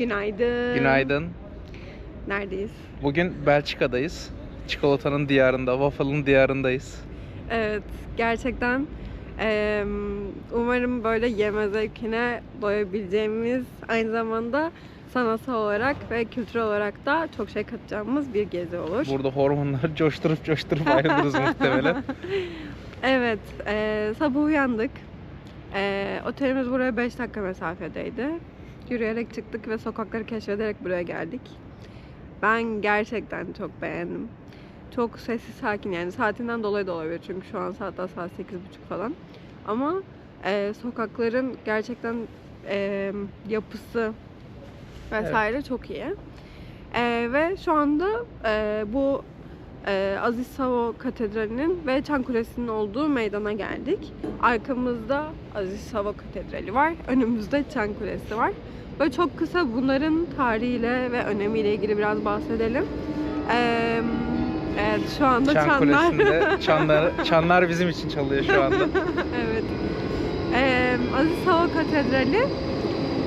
Günaydın. Günaydın. Neredeyiz? Bugün Belçika'dayız. Çikolatanın diyarında, waffle'ın diyarındayız. Evet, gerçekten umarım böyle yeme zevkine doyabileceğimiz, aynı zamanda sanatsal olarak ve kültürel olarak da çok şey katacağımız bir gezi olur. Burada hormonları coşturup coşturup ayrılırız muhtemelen. Evet, eee, sabah uyandık. Eee, otelimiz buraya 5 dakika mesafedeydi. Yürüyerek çıktık ve sokakları keşfederek buraya geldik. Ben gerçekten çok beğendim. Çok sessiz sakin yani saatinden dolayı da olabilir çünkü şu an saat daha saat 8.30 falan. Ama eee, sokakların gerçekten eee, yapısı vesaire çok iyi. Eee, ve şu anda eee, bu eee, Aziz Savo Katedrali'nin ve Çan Kulesi'nin olduğu meydana geldik. Arkamızda Aziz Savo Katedrali var. Önümüzde Çan Kulesi var. Böyle çok kısa bunların tarihiyle ve önemiyle ilgili biraz bahsedelim. Eee, evet şu anda Çan çanlar... Çanlar, çanlar bizim için çalıyor şu anda. evet. Eee Aziz Sava Katedrali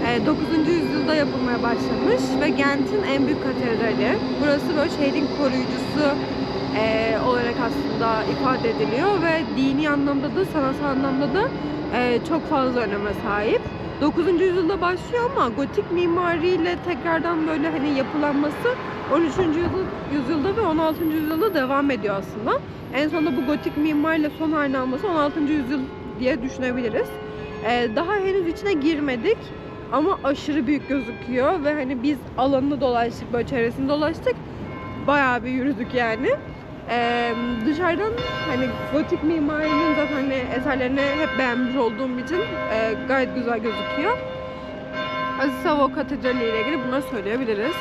e, 9. yüzyılda yapılmaya başlamış ve Gent'in en büyük katedrali. Burası böyle şehrin koruyucusu e, olarak aslında ifade ediliyor ve dini anlamda da sanatsal anlamda da e, çok fazla öneme sahip. 9. yüzyılda başlıyor ama gotik mimariyle tekrardan böyle hani yapılanması 13. yüzyıl- yüzyılda ve 16. yüzyılda devam ediyor aslında. En sonunda bu gotik mimariyle son haline alması 16. yüzyıl diye düşünebiliriz. Ee, daha henüz içine girmedik ama aşırı büyük gözüküyor ve hani biz alanını dolaştık, böyle çevresini dolaştık. Bayağı bir yürüdük yani. Ee, dışarıdan hani gotik mimarinin zaten hani eserlerini hep beğenmiş olduğum için e, gayet güzel gözüküyor. Aziz Savo Katedrali ile ilgili bunları söyleyebiliriz.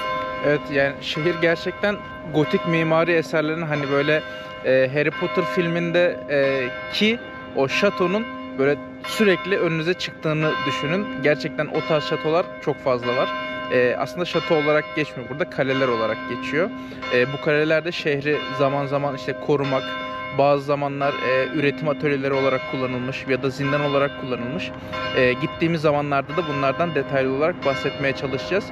Evet yani şehir gerçekten gotik mimari eserlerin hani böyle e, Harry Potter filminde e, ki o şatonun böyle sürekli önünüze çıktığını düşünün. Gerçekten o tarz şatolar çok fazla var. E, aslında şato olarak geçmiyor burada kaleler olarak geçiyor. E, bu kalelerde şehri zaman zaman işte korumak, bazı zamanlar e, üretim atölyeleri olarak kullanılmış ya da zindan olarak kullanılmış. E, gittiğimiz zamanlarda da bunlardan detaylı olarak bahsetmeye çalışacağız.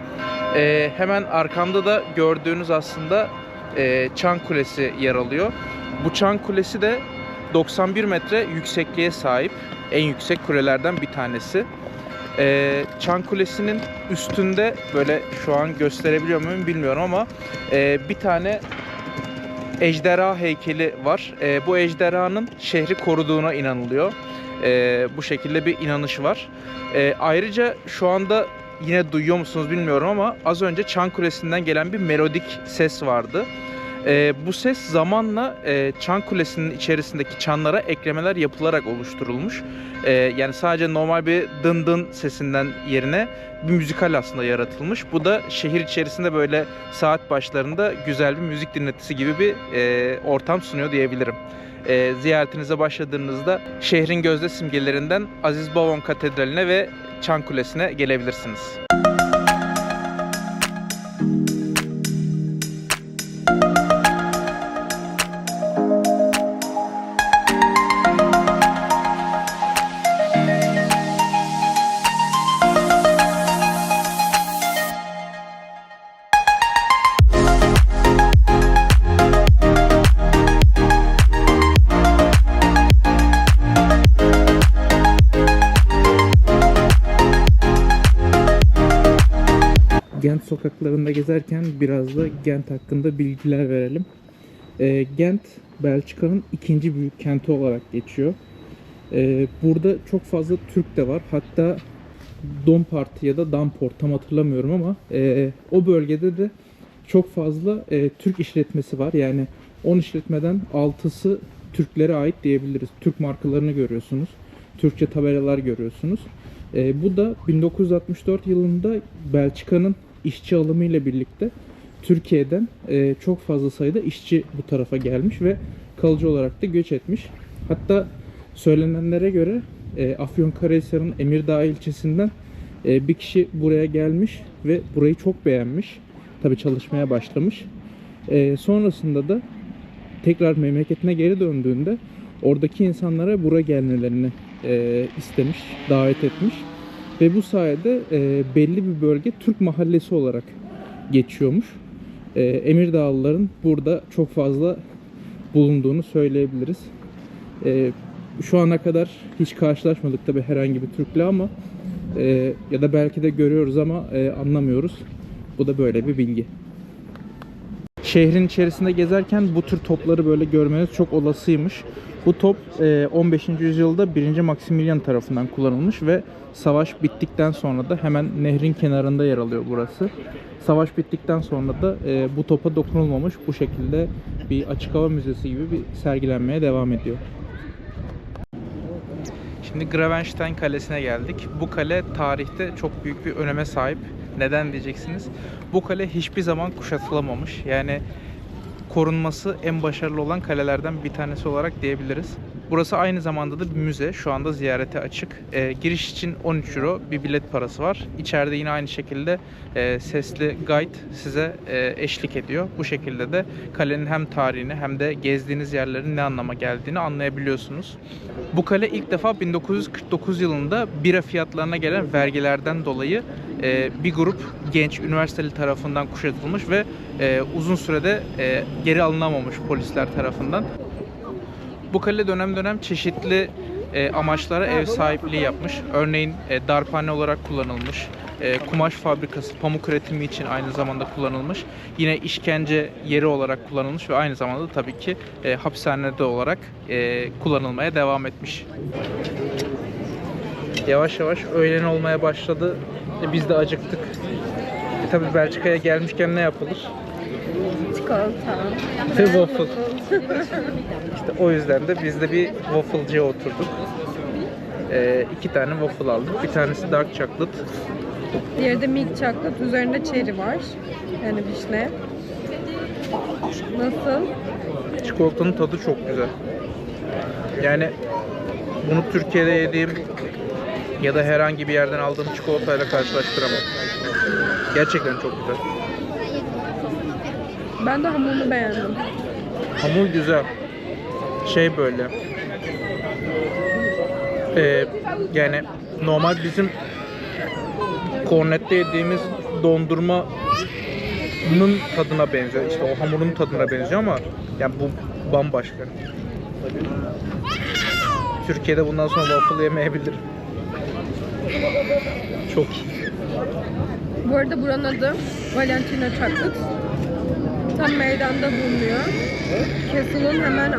E, hemen arkamda da gördüğünüz aslında e, Çan Kulesi yer alıyor. Bu Çan Kulesi de 91 metre yüksekliğe sahip. En yüksek kulelerden bir tanesi. E, Çan Kulesi'nin üstünde böyle şu an gösterebiliyor muyum bilmiyorum ama e, bir tane ejderha heykeli var. E, bu ejderhanın şehri koruduğuna inanılıyor. E, bu şekilde bir inanış var. E, ayrıca şu anda yine duyuyor musunuz bilmiyorum ama az önce Çan Kulesi'nden gelen bir melodik ses vardı. E, bu ses zamanla e, Çan Kulesi'nin içerisindeki çanlara eklemeler yapılarak oluşturulmuş. E, yani sadece normal bir dın dın sesinden yerine bir müzikal aslında yaratılmış. Bu da şehir içerisinde böyle saat başlarında güzel bir müzik dinletisi gibi bir e, ortam sunuyor diyebilirim. E, ziyaretinize başladığınızda şehrin gözde simgelerinden Aziz Bavon Katedrali'ne ve Çan Kulesi'ne gelebilirsiniz. Gent sokaklarında gezerken biraz da Gent hakkında bilgiler verelim. Ee, Gent, Belçika'nın ikinci büyük kenti olarak geçiyor. Ee, burada çok fazla Türk de var. Hatta Dompart ya da Damport tam hatırlamıyorum ama e, o bölgede de çok fazla e, Türk işletmesi var. Yani 10 işletmeden 6'sı Türklere ait diyebiliriz. Türk markalarını görüyorsunuz. Türkçe tabelalar görüyorsunuz. E, bu da 1964 yılında Belçika'nın işçi alımı ile birlikte Türkiye'den e, çok fazla sayıda işçi bu tarafa gelmiş ve kalıcı olarak da göç etmiş. Hatta söylenenlere göre e, Afyonkarahisar'ın Emirdağ ilçesinden e, bir kişi buraya gelmiş ve burayı çok beğenmiş. Tabi çalışmaya başlamış. Sonrasında da tekrar memleketine geri döndüğünde oradaki insanlara buraya gelmelerini istemiş, davet etmiş. Ve bu sayede e, belli bir bölge Türk mahallesi olarak geçiyormuş. E, Emirdağlıların burada çok fazla bulunduğunu söyleyebiliriz. E, şu ana kadar hiç karşılaşmadık tabi herhangi bir Türk'le ama e, ya da belki de görüyoruz ama e, anlamıyoruz. Bu da böyle bir bilgi. Şehrin içerisinde gezerken bu tür topları böyle görmeniz çok olasıymış. Bu top e, 15. yüzyılda 1. Maximilian tarafından kullanılmış ve savaş bittikten sonra da hemen nehrin kenarında yer alıyor burası. Savaş bittikten sonra da e, bu topa dokunulmamış bu şekilde bir açık hava müzesi gibi bir sergilenmeye devam ediyor. Şimdi Gravenstein Kalesi'ne geldik. Bu kale tarihte çok büyük bir öneme sahip. Neden diyeceksiniz? Bu kale hiçbir zaman kuşatılamamış. Yani korunması en başarılı olan kalelerden bir tanesi olarak diyebiliriz. Burası aynı zamanda da bir müze. Şu anda ziyarete açık. Ee, giriş için 13 euro bir bilet parası var. İçeride yine aynı şekilde e, sesli guide size e, eşlik ediyor. Bu şekilde de kalenin hem tarihini hem de gezdiğiniz yerlerin ne anlama geldiğini anlayabiliyorsunuz. Bu kale ilk defa 1949 yılında bira fiyatlarına gelen vergilerden dolayı e, bir grup genç üniversiteli tarafından kuşatılmış ve e, uzun sürede e, geri alınamamış polisler tarafından. Bu kale dönem dönem çeşitli e, amaçlara ev sahipliği yapmış. Örneğin e, darphane olarak kullanılmış. E, kumaş fabrikası, pamuk üretimi için aynı zamanda kullanılmış. Yine işkence yeri olarak kullanılmış ve aynı zamanda da tabii ki e, hapishanede olarak e, kullanılmaya devam etmiş. Yavaş yavaş öğlen olmaya başladı. E, biz de acıktık. E, tabii Belçika'ya gelmişken ne yapılır? Çikolata. Ve waffle. İşte o yüzden de biz de bir waffle'cıya oturduk. Ee, iki tane waffle aldık. Bir tanesi dark chocolate. Diğeri de milk chocolate. Üzerinde cherry var. Yani vişne. Nasıl? Çikolatanın tadı çok güzel. Yani bunu Türkiye'de yediğim ya da herhangi bir yerden aldığım çikolatayla karşılaştıramam. Gerçekten çok güzel. Ben de hamurunu beğendim. Hamur güzel. Şey böyle. Ee, yani normal bizim kornette yediğimiz dondurmanın tadına benziyor. İşte o hamurun tadına benziyor ama yani bu bambaşka. Türkiye'de bundan sonra waffle yemeyebilir. Çok iyi. Bu arada buranın adı Valentino Chocolate. Tam meydanda bulunuyor. Castle'ın hemen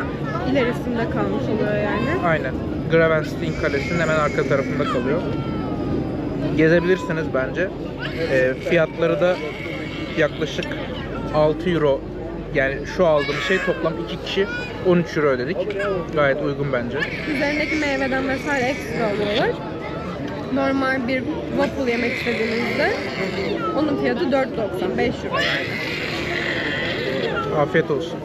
ilerisinde kalmış oluyor yani. Aynen. Gravenstein Kalesi'nin hemen arka tarafında kalıyor. Gezebilirsiniz bence. Ee, fiyatları da yaklaşık 6 euro. Yani şu aldığım şey toplam 2 kişi 13 euro ödedik. Gayet uygun bence. Üzerindeki meyveden vesaire ekstra alıyorlar. Normal bir waffle yemek istediğinizde onun fiyatı 4.90, 5 euro yani. afetos.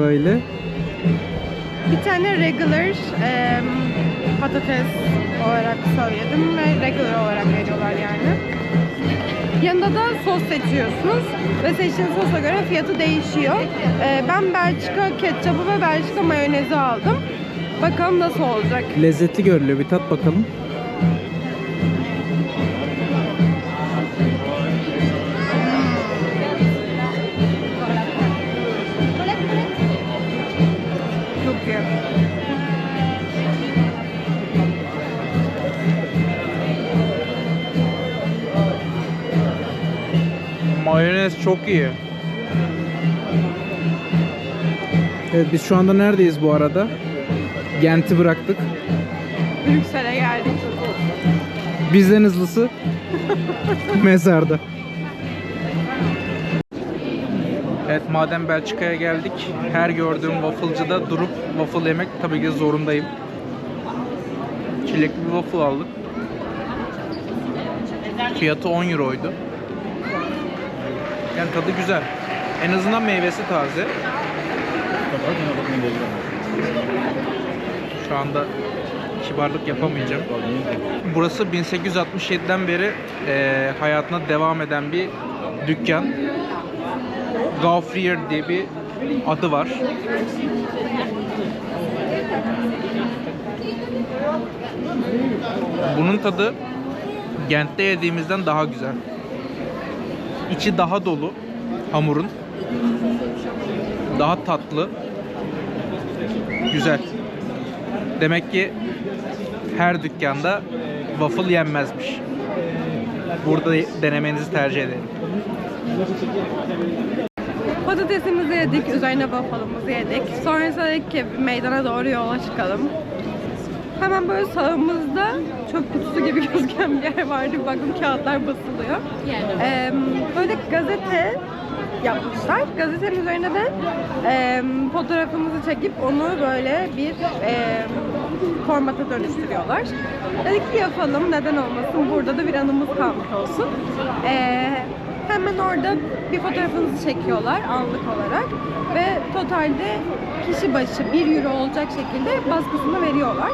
Böyle? Bir tane regular em, patates olarak söyledim ve regular olarak veriyorlar yani. Yanında da sos seçiyorsunuz ve seçtiğiniz sosa göre fiyatı değişiyor. Ee, ben Belçika ketçabı ve Belçika mayonezi aldım. Bakalım nasıl olacak. Lezzetli görünüyor. Bir tat bakalım. İyi. Mayonez çok iyi. Evet biz şu anda neredeyiz bu arada? Gent'i bıraktık. Brüksel'e geldik. Bizden hızlısı mezarda. Madem Belçika'ya geldik, her gördüğüm wafflecıda durup waffle yemek tabii ki zorundayım. Çilekli bir waffle aldık. Fiyatı 10 euroydu. Yani tadı güzel. En azından meyvesi taze. Şu anda kibarlık yapamayacağım. Burası 1867'den beri eee, hayatına devam eden bir dükkan. Gaufrier diye bir adı var. Bunun tadı Gent'te yediğimizden daha güzel. İçi daha dolu hamurun. Daha tatlı. Güzel. Demek ki her dükkanda waffle yenmezmiş. Burada denemenizi tercih ederim. Patatesimizi yedik, üzerine waffle'ımızı yedik. Sonrasında dedik ki meydana doğru yola çıkalım. Hemen böyle sağımızda çöp kutusu gibi gözüken bir yer vardı. Baktım kağıtlar basılıyor. Ee, böyle gazete yapmışlar. Gazetenin üzerine de e, fotoğrafımızı çekip onu böyle bir e, formata dönüştürüyorlar. Dedik ki yapalım, neden olmasın. Burada da bir anımız kalmış olsun. Ee, hemen orada bir fotoğrafınızı çekiyorlar anlık olarak ve totalde kişi başı 1 euro olacak şekilde baskısını veriyorlar.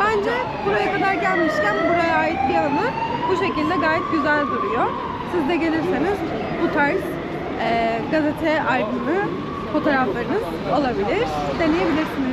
Bence buraya kadar gelmişken buraya ait bir anı bu şekilde gayet güzel duruyor. Siz de gelirseniz bu tarz e, gazete albümü fotoğraflarınız olabilir. Deneyebilirsiniz.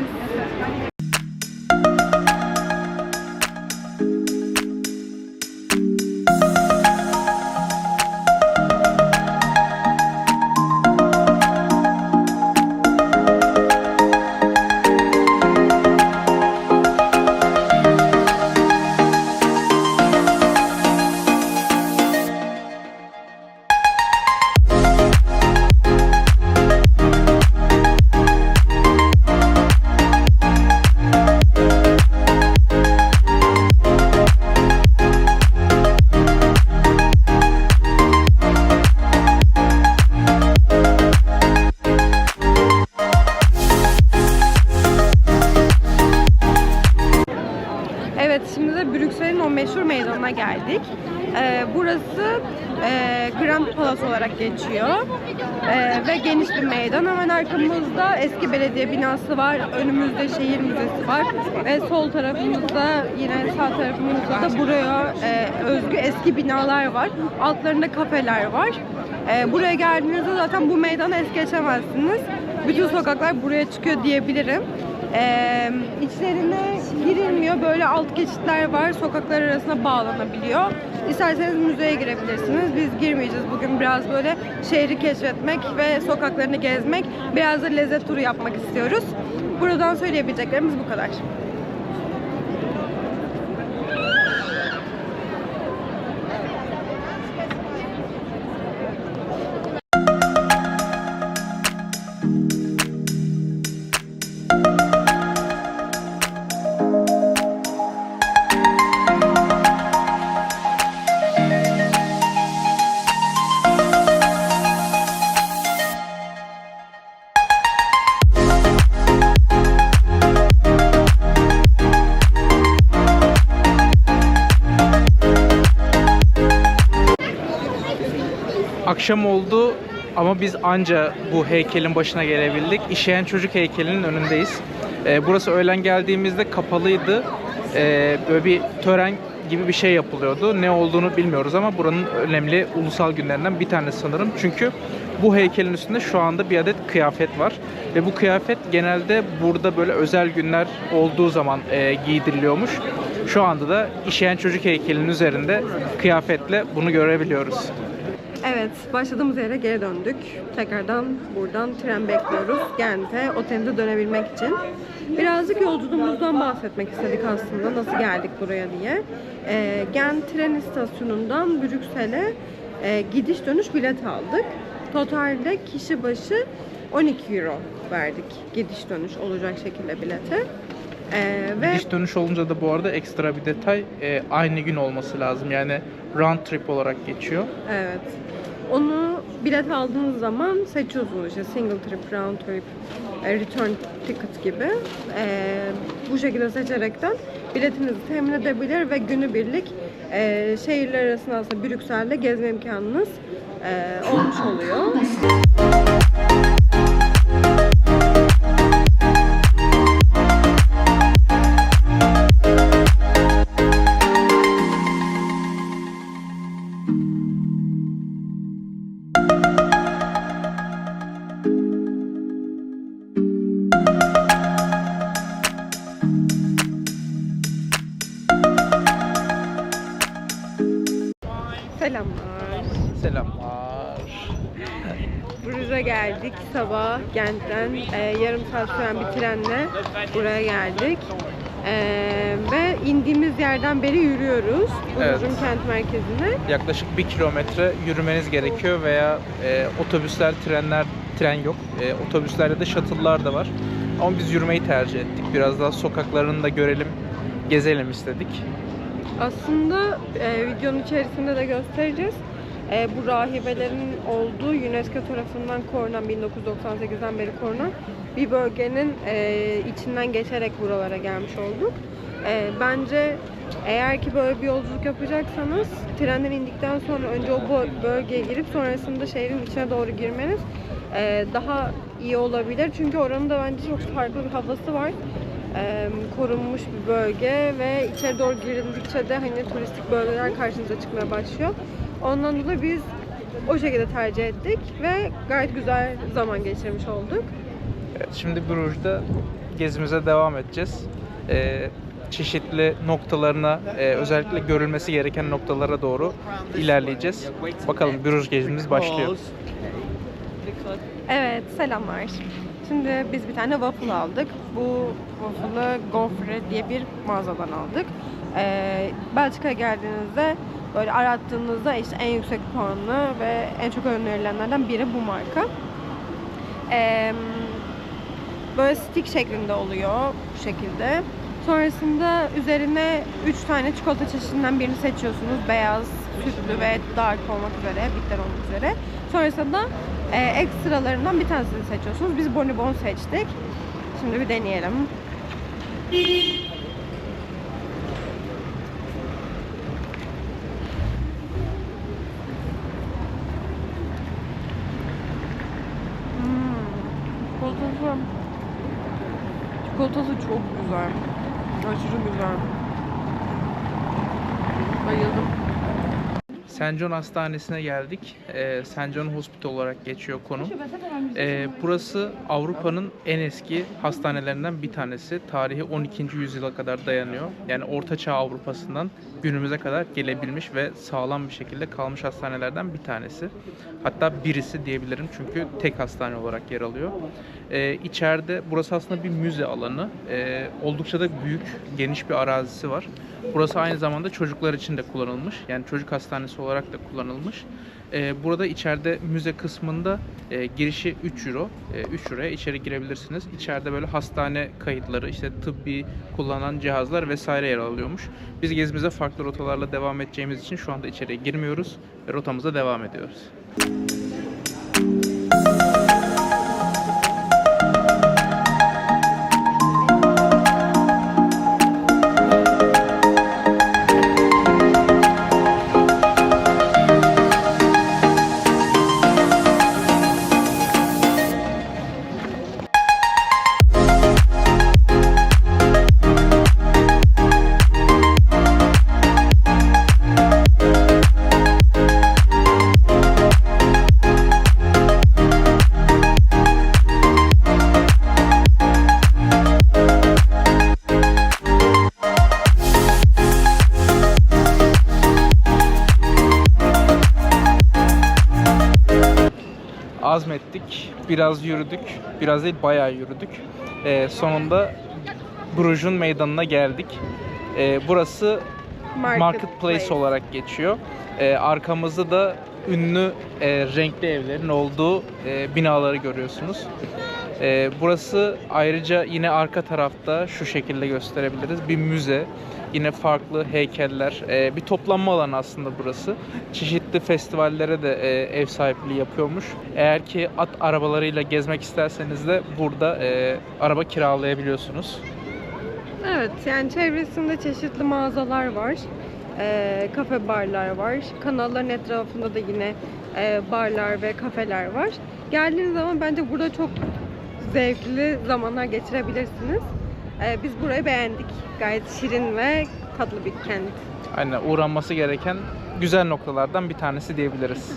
E, Grand Palace olarak geçiyor. Ee, ve geniş bir meydan. Hemen arkamızda eski belediye binası var. Önümüzde şehir müzesi var. Ve sol tarafımızda yine sağ tarafımızda da buraya e, özgü eski binalar var. Altlarında kafeler var. Ee, buraya geldiğinizde zaten bu meydanı es geçemezsiniz. Bütün sokaklar buraya çıkıyor diyebilirim. Ee, içlerine girilmiyor. Böyle alt geçitler var. Sokaklar arasına bağlanabiliyor. İsterseniz müzeye girebilirsiniz. Biz girmeyeceğiz. Bugün biraz böyle şehri keşfetmek ve sokaklarını gezmek, biraz da lezzet turu yapmak istiyoruz. Buradan söyleyebileceklerimiz bu kadar. Akşam oldu ama biz anca bu heykelin başına gelebildik. İşeyen çocuk heykelinin önündeyiz. Ee, burası öğlen geldiğimizde kapalıydı. Ee, böyle bir tören gibi bir şey yapılıyordu. Ne olduğunu bilmiyoruz ama buranın önemli ulusal günlerinden bir tanesi sanırım. Çünkü bu heykelin üstünde şu anda bir adet kıyafet var. Ve bu kıyafet genelde burada böyle özel günler olduğu zaman e, giydiriliyormuş. Şu anda da işeyen çocuk heykelinin üzerinde kıyafetle bunu görebiliyoruz. Evet, başladığımız yere geri döndük. Tekrardan buradan tren bekliyoruz. Gent'e, otelimize dönebilmek için. Birazcık yolculuğumuzdan bahsetmek istedik aslında. Nasıl geldik buraya diye. Ee, Gent tren istasyonundan Brüksel'e e, gidiş dönüş bilet aldık. Totalde kişi başı 12 euro verdik gidiş dönüş olacak şekilde bilete. Ee, ve Gidiş dönüş olunca da bu arada ekstra bir detay e, aynı gün olması lazım. Yani round trip olarak geçiyor. Evet. Onu bilet aldığınız zaman seçiyorsunuz işte single trip, round trip, e, return ticket gibi. E, bu şekilde seçerekten biletinizi temin edebilir ve günübirlik e, şehirler arasında aslında Brüksel'de gezme imkanınız e, olmuş oluyor. Saat süren bir trenle buraya geldik. E, ve indiğimiz yerden beri yürüyoruz Evet. Bruges'un kent merkezine. Yaklaşık bir kilometre yürümeniz gerekiyor veya e, otobüsler, trenler, tren yok. E, otobüslerde de shuttle'lar da var. Ama biz yürümeyi tercih ettik. Biraz daha sokaklarını da görelim, gezelim istedik. Aslında e, videonun içerisinde de göstereceğiz. E, bu rahibelerin olduğu UNESCO tarafından korunan 1998'den beri korunan bir bölgenin e, içinden geçerek buralara gelmiş olduk. E, bence eğer ki böyle bir yolculuk yapacaksanız trenden indikten sonra önce o bö- bölgeye girip sonrasında şehrin içine doğru girmeniz e, daha iyi olabilir. Çünkü oranın da bence çok farklı bir havası var e, korunmuş bir bölge ve içeri doğru girildikçe de hani turistik bölgeler karşınıza çıkmaya başlıyor. Ondan dolayı biz o şekilde tercih ettik ve gayet güzel zaman geçirmiş olduk. Evet, şimdi Bruges'da gezimize devam edeceğiz. E, çeşitli noktalarına, e, özellikle görülmesi gereken noktalara doğru ilerleyeceğiz. Bakalım Bruges gezimiz başlıyor. Evet, selamlar. Şimdi biz bir tane waffle aldık. Bu waffle'ı Gofre diye bir mağazadan aldık. Ee, Belçika'ya geldiğinizde böyle arattığınızda işte en yüksek puanlı ve en çok önerilenlerden biri bu marka. Ee, böyle stick şeklinde oluyor bu şekilde. Sonrasında üzerine 3 tane çikolata çeşidinden birini seçiyorsunuz. Beyaz, sütlü ve dark olmak üzere, bitter olmak üzere. Sonrasında e, ekstralarından bir tanesini seçiyorsunuz. Biz bonibon seçtik. Şimdi bir deneyelim. Çok güzel. Aşırı güzel. St. John Hastanesi'ne geldik. Ee, St. John Hospital olarak geçiyor konum. Ee, burası Avrupa'nın en eski hastanelerinden bir tanesi. Tarihi 12. yüzyıla kadar dayanıyor. Yani Orta Çağ Avrupa'sından günümüze kadar gelebilmiş ve sağlam bir şekilde kalmış hastanelerden bir tanesi. Hatta birisi diyebilirim çünkü tek hastane olarak yer alıyor. İçeride burası aslında bir müze alanı. Oldukça da büyük, geniş bir arazisi var. Burası aynı zamanda çocuklar için de kullanılmış. Yani çocuk hastanesi olarak da kullanılmış. Ee, burada içeride müze kısmında e, girişi 3 euro. E, 3 euroya içeri girebilirsiniz. İçeride böyle hastane kayıtları, işte tıbbi kullanan cihazlar vesaire yer alıyormuş. Biz gezimize farklı rotalarla devam edeceğimiz için şu anda içeriye girmiyoruz ve rotamıza devam ediyoruz. azmettik. Biraz yürüdük. Biraz değil bayağı yürüdük. Ee, sonunda Bruges'un meydanına geldik. Ee, burası Marketplace olarak geçiyor. Ee, arkamızda da ünlü e, renkli evlerin olduğu e, binaları görüyorsunuz. Ee, burası ayrıca yine arka tarafta şu şekilde gösterebiliriz. Bir müze. Yine farklı heykeller. e, bir toplanma alanı aslında burası. Çeşitli festivallere de e, ev sahipliği yapıyormuş. Eğer ki at arabalarıyla gezmek isterseniz de burada e, araba kiralayabiliyorsunuz. Evet yani çevresinde çeşitli mağazalar var. Ee, kafe barlar var. Kanalların etrafında da yine e, barlar ve kafeler var. Geldiğiniz zaman bence burada çok zevkli zamanlar geçirebilirsiniz. Ee, biz burayı beğendik. Gayet şirin ve tatlı bir kent. Aynen uğranması gereken güzel noktalardan bir tanesi diyebiliriz.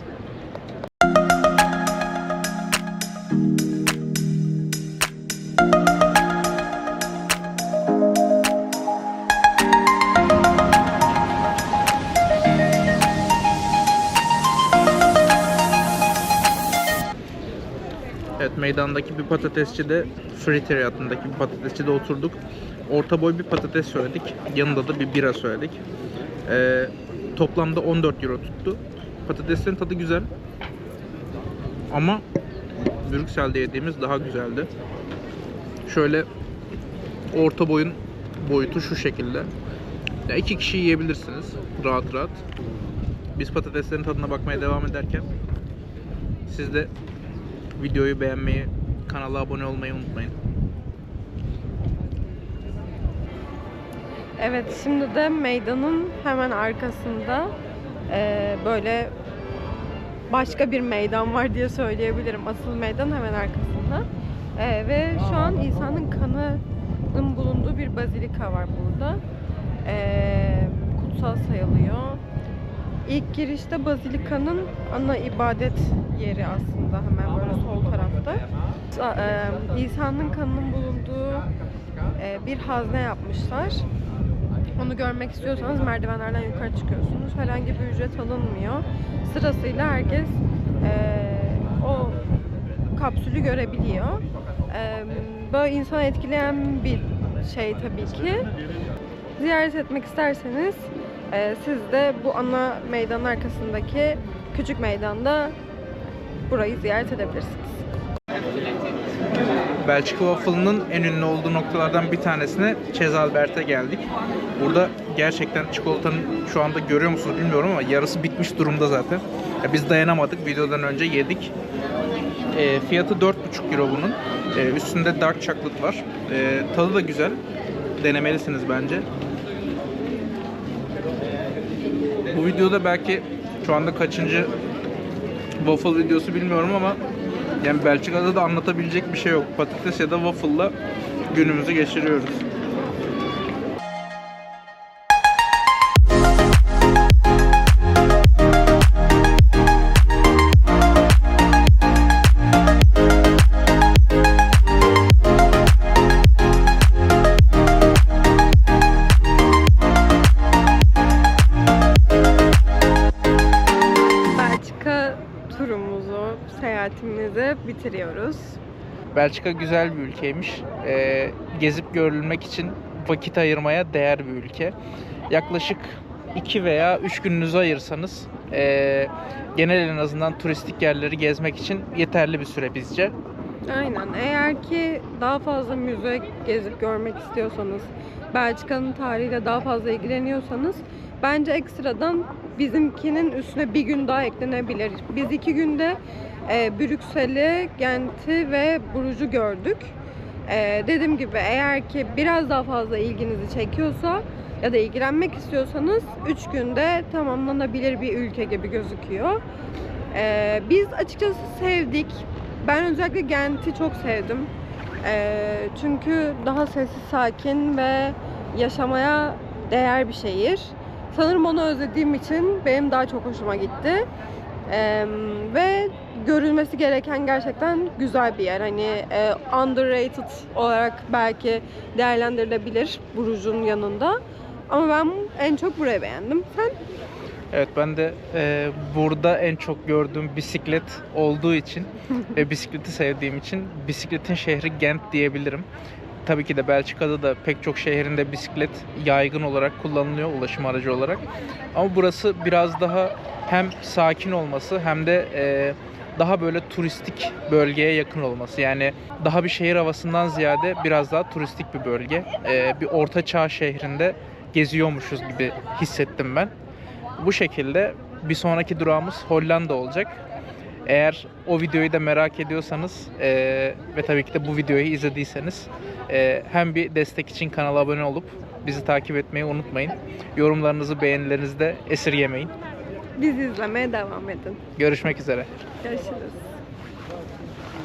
Meydandaki bir patatesçide Friteri adındaki bir patatesçide oturduk. Orta boy bir patates söyledik. Yanında da bir bira söyledik. Ee, toplamda 14 euro tuttu. Patateslerin tadı güzel. Ama Brüksel'de yediğimiz daha güzeldi. Şöyle orta boyun boyutu şu şekilde. Ya iki kişi yiyebilirsiniz rahat rahat. Biz patateslerin tadına bakmaya devam ederken siz de videoyu beğenmeyi, kanala abone olmayı unutmayın. Evet şimdi de meydanın hemen arkasında e, böyle başka bir meydan var diye söyleyebilirim. Asıl meydan hemen arkasında. E, ve şu an İsa'nın kanının bulunduğu bir bazilika var burada. E, kutsal sayılıyor. İlk girişte bazilikanın ana ibadet yeri aslında hemen tarafta. E, İsa'nın kanının bulunduğu e, bir hazne yapmışlar. Onu görmek istiyorsanız merdivenlerden yukarı çıkıyorsunuz. Herhangi bir ücret alınmıyor. Sırasıyla herkes eee, o kapsülü görebiliyor. Böyle insan etkileyen bir şey tabii ki. Ziyaret etmek isterseniz siz de bu ana meydanın arkasındaki küçük meydanda burayı ziyaret edebilirsiniz. Belçika Waffle'ının en ünlü olduğu noktalardan bir tanesine Chez Albert'e geldik. Burada gerçekten çikolatanın şu anda görüyor musunuz bilmiyorum ama yarısı bitmiş durumda zaten. Ya biz dayanamadık. Videodan önce yedik. E, fiyatı 4,5 euro bunun. E, üstünde dark chocolate var. E, tadı da güzel. Denemelisiniz bence. Bu videoda belki şu anda kaçıncı waffle videosu bilmiyorum ama yani Belçika'da da anlatabilecek bir şey yok. Patates ya da waffle'la günümüzü geçiriyoruz. Belçika güzel bir ülkeymiş. Ee, gezip görülmek için vakit ayırmaya değer bir ülke. Yaklaşık 2 veya 3 gününüzü ayırsanız ee, genel en azından turistik yerleri gezmek için yeterli bir süre bizce. Aynen. Eğer ki daha fazla müze gezip görmek istiyorsanız, Belçika'nın tarihiyle daha fazla ilgileniyorsanız bence ekstradan bizimkinin üstüne bir gün daha eklenebilir. Biz iki günde e, Brüksel'i, Gent'i ve Bruges'u gördük. E, dediğim gibi eğer ki biraz daha fazla ilginizi çekiyorsa ya da ilgilenmek istiyorsanız 3 günde tamamlanabilir bir ülke gibi gözüküyor. E, biz açıkçası sevdik. Ben özellikle Gent'i çok sevdim. Ee, çünkü daha sessiz, sakin ve yaşamaya değer bir şehir. Sanırım onu özlediğim için benim daha çok hoşuma gitti. Ee, ve görülmesi gereken gerçekten güzel bir yer. Hani e, underrated olarak belki değerlendirilebilir Bruges'un yanında. Ama ben en çok burayı beğendim. Sen? Evet ben de e, burada en çok gördüğüm bisiklet olduğu için ve bisikleti sevdiğim için bisikletin şehri Gent diyebilirim. Tabii ki de Belçika'da da pek çok şehrinde bisiklet yaygın olarak kullanılıyor ulaşım aracı olarak. Ama burası biraz daha hem sakin olması hem de e, daha böyle turistik bölgeye yakın olması. Yani daha bir şehir havasından ziyade biraz daha turistik bir bölge. E, bir orta çağ şehrinde geziyormuşuz gibi hissettim ben. Bu şekilde bir sonraki durağımız Hollanda olacak. Eğer o videoyu da merak ediyorsanız eee, ve tabii ki de bu videoyu izlediyseniz eee, hem bir destek için kanala abone olup bizi takip etmeyi unutmayın. Yorumlarınızı, beğenilerinizi de esirgemeyin. Bizi izlemeye devam edin. Görüşmek üzere. Görüşürüz.